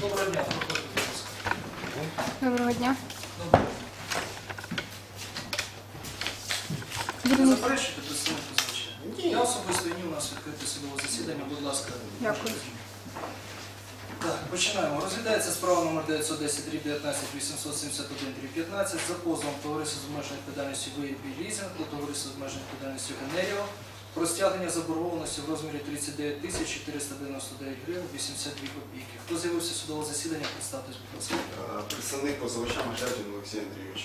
Доброго дня. Доброго дня. Доброго. Ви Вільний. заперечуєте представник? Ні. Я особисто ні, у нас відкрите судове засідання, будь ласка. Дякую. Так, починаємо. Розглядається справа номер 910 19 871 15 за позовом товариства з обмеженою відповідальністю ВІП Лізинг та товариства з обмеженою відповідальністю Генеріо про стягнення заборгованості в розмірі 39 тисяч 499 гривень 82 копійки. Хто з'явився судове засідання, представтесь, будь ласка. Е, Представник позивача Мажатін Олексій Андрійович.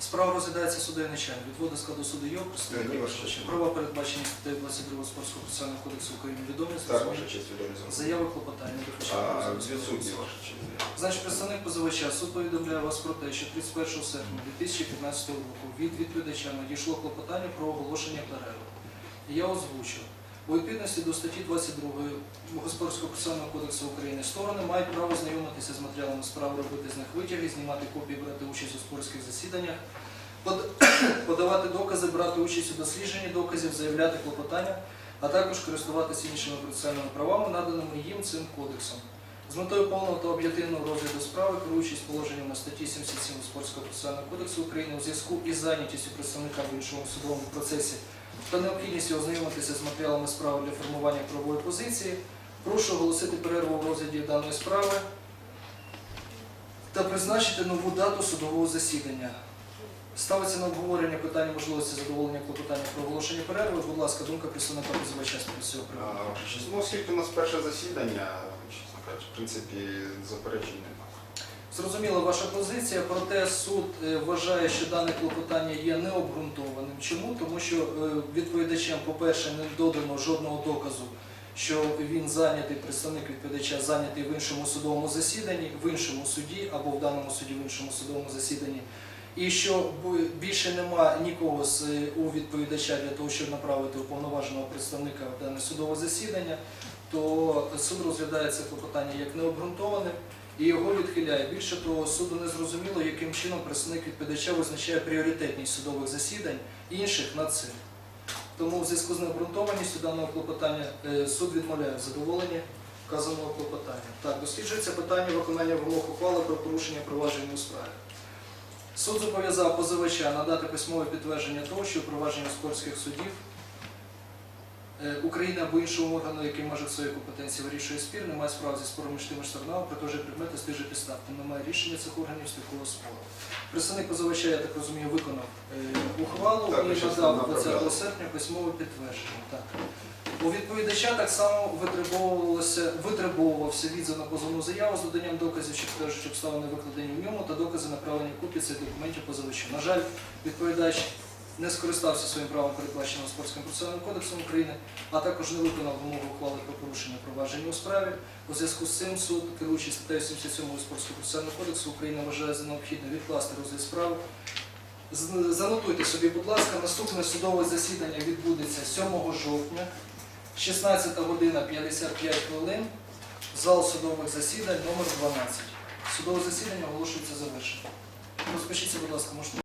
Справа розглядається судовим начальник. Відводи складу суду ваша позивача. честь. Права передбачені статтею 22 Спортського процесуального кодексу України відомі Так, ваша честь відомі. Заяви клопотання Відсутні, ваша честь. Значить, представник позивача суд повідомляє вас про те, що 31 серпня 2015 року від відповідача надійшло клопотання про оголошення перерви. Я озвучу. У відповідності до статті 22 Господарського процесуального кодексу України сторони мають право знайомитися з матеріалами справи, робити з них витяги, знімати копії, брати участь у спорських засіданнях, под- подавати докази, брати участь у дослідженні доказів, заявляти клопотання, а також користуватися іншими процесуальними правами, наданими їм цим кодексом. З метою повного та об'єктивного розгляду справи, керуючись положеннями статті 77 Спортського процесуального кодексу України у зв'язку із зайнятістю представника в іншому судовому процесі та необхідністю ознайомитися з матеріалами справи для формування правової позиції, прошу оголосити перерву в розгляді даної справи та призначити нову дату судового засідання. Ставиться на обговорення питання можливості задоволення клопотання про оголошення перерви. Будь ласка, думка представника позивача з цього приводу. Оскільки у нас перше засідання, чесно кажучи, в принципі, заперечень немає. Зрозуміла ваша позиція, проте суд е, вважає, що дане клопотання є необґрунтованим. Чому? Тому що е, відповідачем, по-перше, не додано жодного доказу, що він зайнятий, представник відповідача зайнятий в іншому судовому засіданні, в іншому суді або в даному суді в іншому судовому засіданні. І що більше нема нікого з е, у відповідача для того, щоб направити уповноваженого представника в дане судове засідання, то суд розглядає це клопотання як необґрунтоване і його відхиляє. Більше того, суду не зрозуміло, яким чином представник відповідача визначає пріоритетність судових засідань інших над цим. Тому в зв'язку з необґрунтованістю даного клопотання е, суд відмовляє в задоволенні вказаного клопотання. Так, досліджується питання виконання вимог ухвали про порушення провадження у справі. Суд зобов'язав позивача надати письмове підтвердження того, що провадження спорських судів е, України або іншого органу, який може в своїй компетенції вирішує спір, немає справ зі спором між тими сторонами, про той же предмет з тих же підстав. Тим немає рішення цих органів з спору. Представник позивача, я так розумію, виконав е, ухвалу Так, і надав 20 серпня письмове підтвердження. Так. У відповідача так само витребовувався відзив на позовну заяву з доданням доказів, що підтверджують обставини викладені в ньому, та докази направлення копії цих документів позивачу. На жаль, відповідач не скористався своїм правом, передбаченим спортським процесуальним кодексом України, а також не виконав вимогу ухвали про порушення провадження у справі. У зв'язку з цим суд, керуючись статтею 77 Спортського процесуального кодексу України, вважає за необхідне відкласти розгляд справи. Занотуйте собі, будь ласка, наступне судове засідання відбудеться 7 жовтня, 16 година 55 хвилин, зал судових засідань номер 12. Судове засідання оголошується завершеним. Розпишіться, будь ласка, можете.